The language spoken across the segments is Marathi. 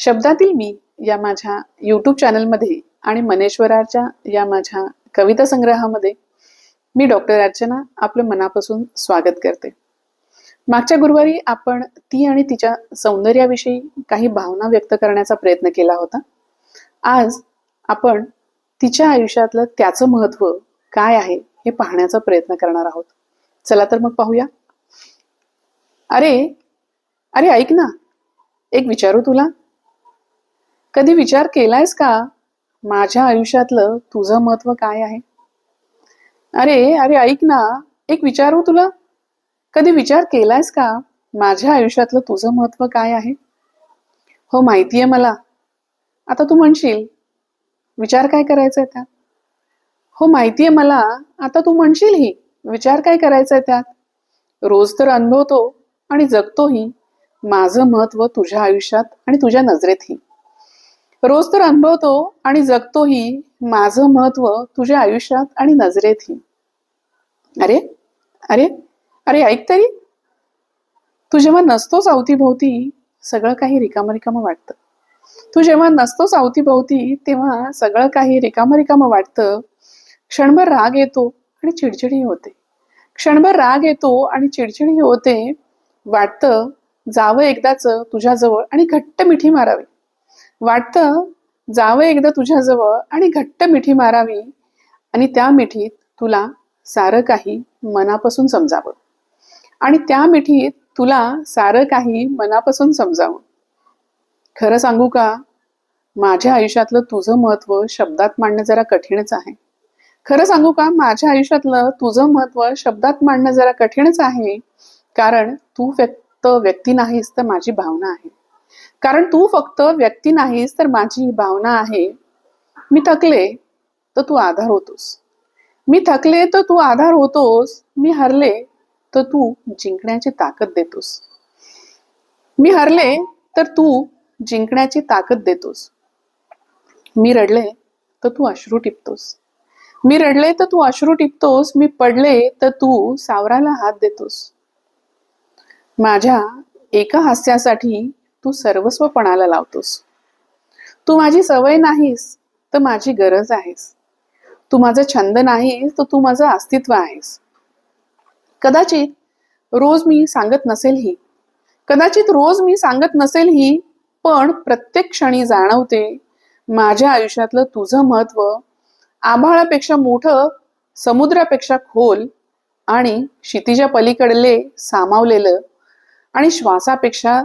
शब्दातील मी या माझ्या यूट्यूब चॅनलमध्ये आणि मनेश्वराच्या या माझ्या कविता संग्रहामध्ये मी डॉक्टर अर्चना आपलं मनापासून स्वागत करते. मागच्या गुरुवारी आपण ती आणि तिच्या सौंदर्याविषयी काही भावना व्यक्त करण्याचा प्रयत्न केला होता. आज आपण तिच्या आयुष्यातलं त्याचं महत्त्व काय आहे हे पाहण्याचा प्रयत्न करणार आहोत. चला तर मग पाहूया. अरे अरे ऐक ना. एक विचारू तुला. कधी विचार केलायस का? माझ्या आयुष्यातलं तुझं महत्त्व काय आहे? अरे अरे ऐक ना एक विचारू हो तुला. कधी विचार केलायस का? माझ्या आयुष्यातलं तुझं महत्त्व काय आहे? हो माहितीये मला. आता तू म्हणशील विचार काय करायचा त्यात? हो माहितीये मला. आता तू म्हणशील ही विचार काय करायचा त्यात? रोज तर अनुभवतो आणि जगतोही. माझं महत्त्व तुझ्या आयुष्यात आणि तुझ्या नजरेतही. रोज तर अनुभवतो आणि जगतोही माझं महत्त्व तुझ्या आयुष्यात आणि नजरेतही अरे अरे अरे ऐक तरी. तू जेव्हा नसतोच अवतीभोवती सगळं काही रिकाम रिकाम वाटतं. तू जेव्हा नसतोच अवतीभोवती तेव्हा सगळं काही रिकाम रिकाम वाटतं. क्षणभर राग येतो आणि चिडचिडी होते. क्षणभर राग येतो आणि चिडचिडी होते. वाटतं जावं एकदाच तुझ्याजवळ आणि घट्ट मिठी मारावी. वाटतं जावं एकदा तुझ्याजवळ आणि घट्ट मिठी मारावी आणि त्या मिठीत तुला सारं काही मनापासून समजावं. आणि त्या मिठीत तुला सारं काही मनापासून समजावं. खरं सांगू का? माझ्या आयुष्यातलं तुझं महत्त्व शब्दात मांडणं जरा कठीणच आहे. खरं सांगू का? माझ्या आयुष्यातलं तुझं महत्त्व शब्दात मांडणं जरा कठीणच आहे. कारण तू व्यक्त व्यक्ती नाहीस तर माझी भावना आहे. कारण तू फक्त व्यक्ती नाहीस तर माझी भावना आहे. मी थकले तर तू आधार होतोस. मी थकले तर तू आधार होतोस. मी हरले तर तू जिंकण्याची ताकद देतोस. मी हरले तर तू जिंकण्याची ताकद देतोस. मी रडले तर तू अश्रू टिपतोस. मी रडले तर तू अश्रू टिपतोस. मी पडले तर तू सावराला हात देतोस. माझ्या एका हास्यासाठी तू सर्वस्व पणाला लावतोस. तू माझी सवय नाहीस तर माझी गरज आहेस. तू माझा छंद नाहीस तर तू माझं अस्तित्व आहेस. कदाचित रोज मी सांगत नसेल ही. कदाचित रोज मी सांगत नसेल ही पण प्रत्येक क्षणी जाणवते माझ्या आयुष्यातलं तुझं महत्त्व आभाळापेक्षा मोठं समुद्रापेक्षा खोल आणि क्षितिजा पलीकडले सामावलेलं आणि श्वासापेक्षा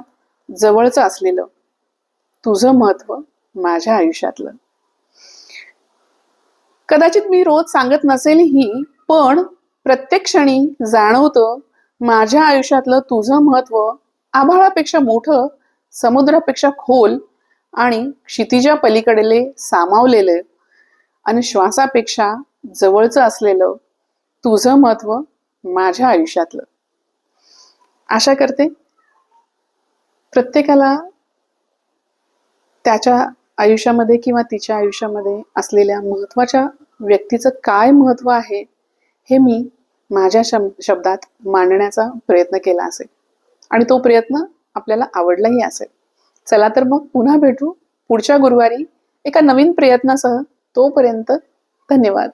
जवळचं असलेलं तुझं महत्त्व माझ्या आयुष्यातलं. कदाचित मी रोज सांगत नसेल ही पण प्रत्येक क्षणी जाणवतं माझ्या आयुष्यातलं तुझं महत्त्व आभाळापेक्षा मोठं समुद्रापेक्षा खोल आणि क्षितिजा पलीकडले सामावलेलं आणि श्वासापेक्षा जवळचं असलेलं तुझं महत्त्व माझ्या आयुष्यातलं. आशा करते प्रत्येकाला त्याच्या आयुष्यामध्ये किंवा तिच्या आयुष्यामध्ये असलेल्या महत्त्वाच्या व्यक्तीचं काय महत्त्व आहे हे मी माझ्या शब शब्दात मांडण्याचा प्रयत्न केला असेल. आणि तो प्रयत्न आपल्याला आवडलाही असेल. चला तर मग पुन्हा भेटू पुढच्या गुरुवारी एका नवीन प्रयत्नासह तोपर्यंत धन्यवाद.